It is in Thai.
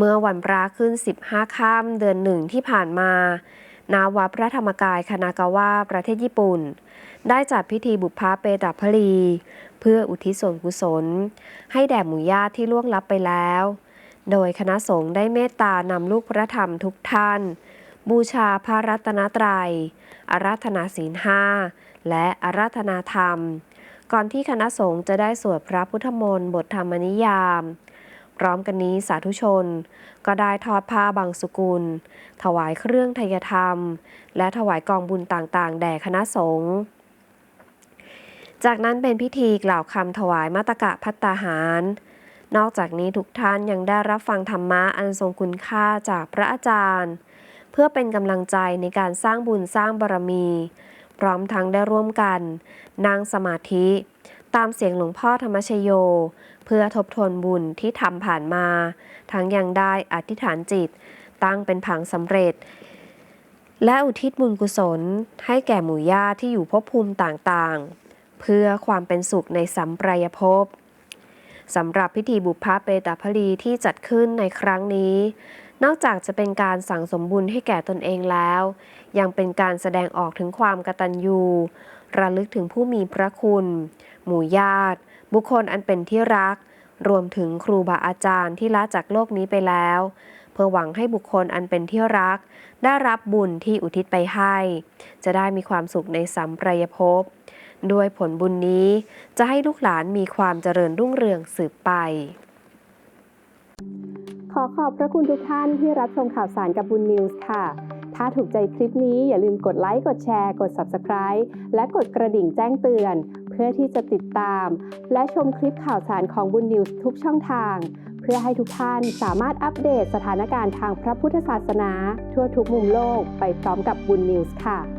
เมื่อวันพระขึ้น 15 ค่ำเดือนหนึ่งที่ผ่านมานาวัดพระธรรมกายคานากาวะประเทศญี่ปุ่น ได้จัดพิธีบุพพาเปตาพลี เพื่ออุทิศส่วนกุศล ให้แด่หมู่ญาติที่ล่วงลับไปแล้ว โดยคณะสงฆ์ได้เมตตานำลูกพระธรรมทุกท่าน บูชาพระรัตนตรัย อาราธนาศีลห้า และอาราธนาธรรม ก่อนที่คณะสงฆ์จะได้สวดพระพุทธมนต์บทธรรมนิยาม พร้อมกันนี้สาธุชน ก็ได้ทอดผ้าบางสุกุล ถวายเครื่องทยธรรม และถวายกองบุญต่างๆ แด่คณะสงฆ์จากนั้นเป็นพิธีกล่าวคำถวายมาตกะพัตตาหาร นอกจากนี้ทุกท่านยังได้รับฟังธรรมะอันทรงคุณค่าจากพระอาจารย์ เพื่อเป็นกำลังใจในการสร้างบุญสร้างบารมี พร้อมทั้งได้ร่วมกัน นั่งสมาธิ ตามเสียงหลวงพ่อธรรมชโย เพื่อทบทวนบุญที่ทำผ่านมา ทั้งยังได้อธิษฐานจิต ตั้งเป็นผังสำเร็จ และอุทิศบุญกุศล ให้แก่หมู่ญาติที่อยู่ภพภูมิต่างๆ เพื่อความเป็นสุขในสัมปรายภพสำหรับพิธีบุพพาเปตาพลีที่จัดขึ้นในครั้งนี้ นอกจากจะเป็นการสั่งสมบุญให้แก่ตนเองแล้ว ยังเป็นการแสดงออกถึงความกตัญญู ระลึกถึงผู้มีพระคุณ หมู่ญาติ บุคคลอันเป็นที่รัก รวมถึงครูบาอาจารย์ที่ละจากโลกนี้ไปแล้ว เพื่อหวังให้บุคคลอันเป็นที่รัก ได้รับบุญที่อุทิศไปให้ จะได้มีความสุขในสัมปรายภพด้วยผลบุญนี้จะให้ลูกหลานมีความเจริญรุ่งเรืองสืบไป ขอขอบพระคุณทุกท่านที่รับชมข่าวสารกับบุญนิวส์ค่ะ ถ้าถูกใจคลิปนี้อย่าลืมกดไลค์ กดแชร์ กด Subscribe และกดกระดิ่งแจ้งเตือน เพื่อที่จะติดตาม และชมคลิปข่าวสารของบุญนิวส์ทุกช่องทาง เพื่อให้ทุกท่านสามารถอัปเดตสถานการณ์ทางพระพุทธศาสนา ทั่วทุกมุมโลกไปพร้อมกับบุญนิวส์ค่ะ